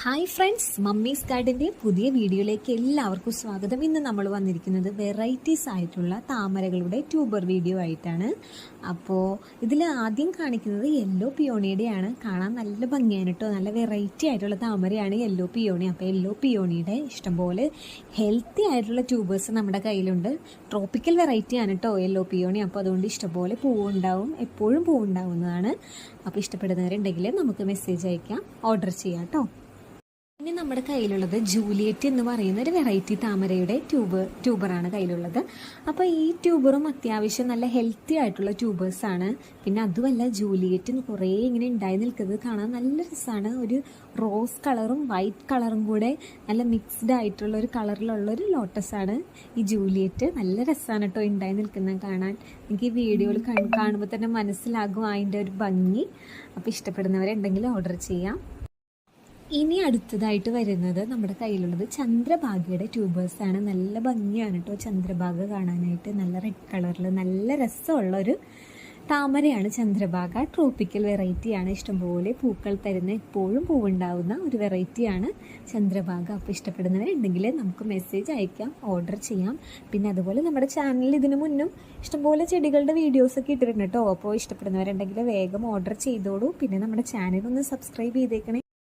Hi friends mummies ഗാർഡന്റെ പുതിയ വീഡിയോയിലേക്ക് എല്ലാവർക്കും സ്വാഗതം. ഇന്ന് നമ്മൾ വന്നിരിക്കുന്നത് വെറൈറ്റീസ് ആയിട്ടുള്ള താമരകളുടെ ട്യൂബർ വീഡിയോ ആയിട്ടാണ്. അപ്പോൾ ഇതിൽ ആദ്യം കാണിക്കുന്നത് യെല്ലോ പിയോണിയുടെയാണ് കാണാൻ നല്ല ഭംഗിയാണ് കേട്ടോ നല്ല വെറൈറ്റി ആയിട്ടുള്ള താമരയാണ് യെല്ലോ പിയോണി അപ്പോൾ യെല്ലോ പിയോണിയുടെ ഇഷ്ടംപോലെ ഹെൽത്തി ആയിട്ടുള്ള ട്യൂബേഴ്സ് നമ്മുടെ കയ്യിലുണ്ട്. ട്രോപ്പിക്കൽ വെറൈറ്റി ആണ് കേട്ടോ യെല്ലോ പിയോണി അപ്പോൾ അതുകൊണ്ട് ഇഷ്ടംപോലെ പൂവുണ്ടാവും. എപ്പോഴും പൂവുണ്ടാവുന്നതാണ്. അപ്പോൾ ഇഷ്ടപ്പെടുന്നവരുണ്ടെങ്കിൽ നമുക്ക് മെസ്സേജ് അയക്കാം. ഓർഡർ ചെയ്യാം കേട്ടോ ഇനി നമ്മുടെ കയ്യിലുള്ളത് ജൂലിയറ്റ് എന്ന് പറയുന്ന ഒരു വെറൈറ്റി താമരയുടെ ട്യൂബ് ട്യൂബറാണ് കയ്യിലുള്ളത്. അപ്പോൾ ഈ ട്യൂബറും അത്യാവശ്യം നല്ല ഹെൽത്തി ആയിട്ടുള്ള ട്യൂബേഴ്സ് ആണ്. പിന്നെ അതുമല്ല ജൂലിയറ്റും കുറേ ഇങ്ങനെ ഉണ്ടായി നിൽക്കുന്നത് കാണാൻ നല്ല രസമാണ് ഒരു റോസ് കളറും വൈറ്റ് കളറും കൂടെ നല്ല മിക്സ്ഡ് ആയിട്ടുള്ള ഒരു കളറിലുള്ള ഒരു ലോട്ടസ് ആണ്. ഈ ജൂലിയറ്റ് നല്ല രസമാണ് കേട്ടോ ഉണ്ടായി നിൽക്കുന്നത് കാണാൻ. എനിക്ക് ഈ വീഡിയോയിൽ കാണുമ്പോൾ തന്നെ മനസ്സിലാകും അതിന്റെ ഒരു ഭംഗി. അപ്പോൾ ഇഷ്ടപ്പെടുന്നവരുണ്ടെങ്കിൽ ഓർഡർ ചെയ്യാം. ഇനി അടുത്തതായിട്ട് വരുന്നത് നമ്മുടെ കയ്യിലുള്ളത് ചന്ദ്രഭാഗയുടെ ട്യൂബേഴ്സ് ആണ്. നല്ല ഭംഗിയാണ് കേട്ടോ ചന്ദ്രഭാഗ കാണാനായിട്ട്. നല്ല റെഡ് കളറിൽ നല്ല രസമുള്ള ഒരു താമരയാണ് ചന്ദ്രഭാഗ. ട്രോപ്പിക്കൽ വെറൈറ്റിയാണ് ഇഷ്ടംപോലെ പൂക്കൾ തരുന്ന എപ്പോഴും പൂവുണ്ടാവുന്ന ഒരു വെറൈറ്റിയാണ് ചന്ദ്രഭാഗ. അപ്പോൾ ഇഷ്ടപ്പെടുന്നവരുണ്ടെങ്കിൽ നമുക്ക് മെസ്സേജ് അയക്കാം ഓർഡർ ചെയ്യാം. പിന്നെ അതുപോലെ നമ്മുടെ ചാനലിൽ ഇതിനു മുന്നും ഇഷ്ടംപോലെ ചെടികളുടെ വീഡിയോസൊക്കെ ഇട്ടിട്ടുണ്ട് കേട്ടോ അപ്പോൾ ഇഷ്ടപ്പെടുന്നവരുണ്ടെങ്കിൽ വേഗം ഓർഡർ ചെയ്തോളൂ. പിന്നെ നമ്മുടെ ചാനൽ ഒന്ന് സബ്സ്ക്രൈബ് ചെയ്തേക്കണേ.